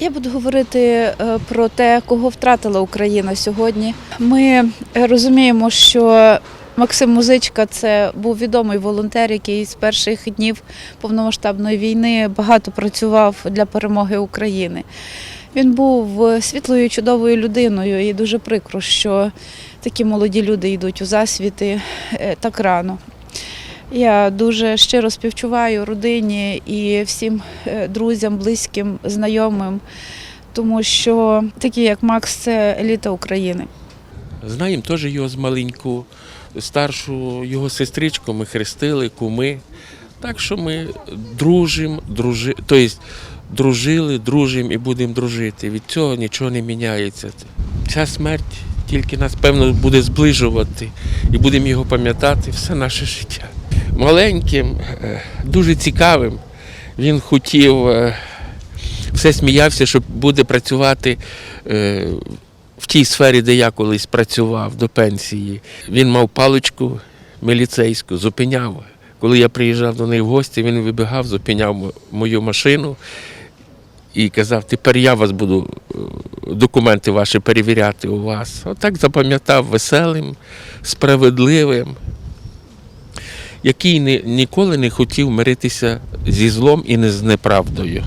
Я буду говорити е, про те, кого втратила Україна сьогодні. Ми розуміємо, що Максим Музичка це був відомий волонтер, який з перших днів повномасштабної війни багато працював для перемоги України. Він був е, світлою, чудовою людиною, і дуже прикро, що такі молоді люди йдуть у засвіти е, так рано. Я дуже щиро співчуваю родині і всім е, друзям, близьким, знайомим, тому що такі, як Макс, це еліта України. Знаємо теж його з маленьку, старшу його сестричку ми хрестили, куми. Так що ми дружимо, дружи, тобто дружили, дружимо і будемо дружити. Від цього нічого не міняється. Ця смерть тільки нас, певно, буде зближувати і будемо його пам'ятати все наше життя. Маленьким, е, дуже цікавим. Він хотів, е, все сміявся, що буде працювати е, в тій сфері, де я колись працював до пенсії. Він мав паличку міліцейську, зупиняв. Коли я приїжджав до них в гості, він вибігав, зупиняв мою машину і казав: тепер я вас буду документи ваші перевіряти у вас. Отак запам'ятав веселим, справедливим, який не ніколи не хотів миритися зі злом і не з неправдою.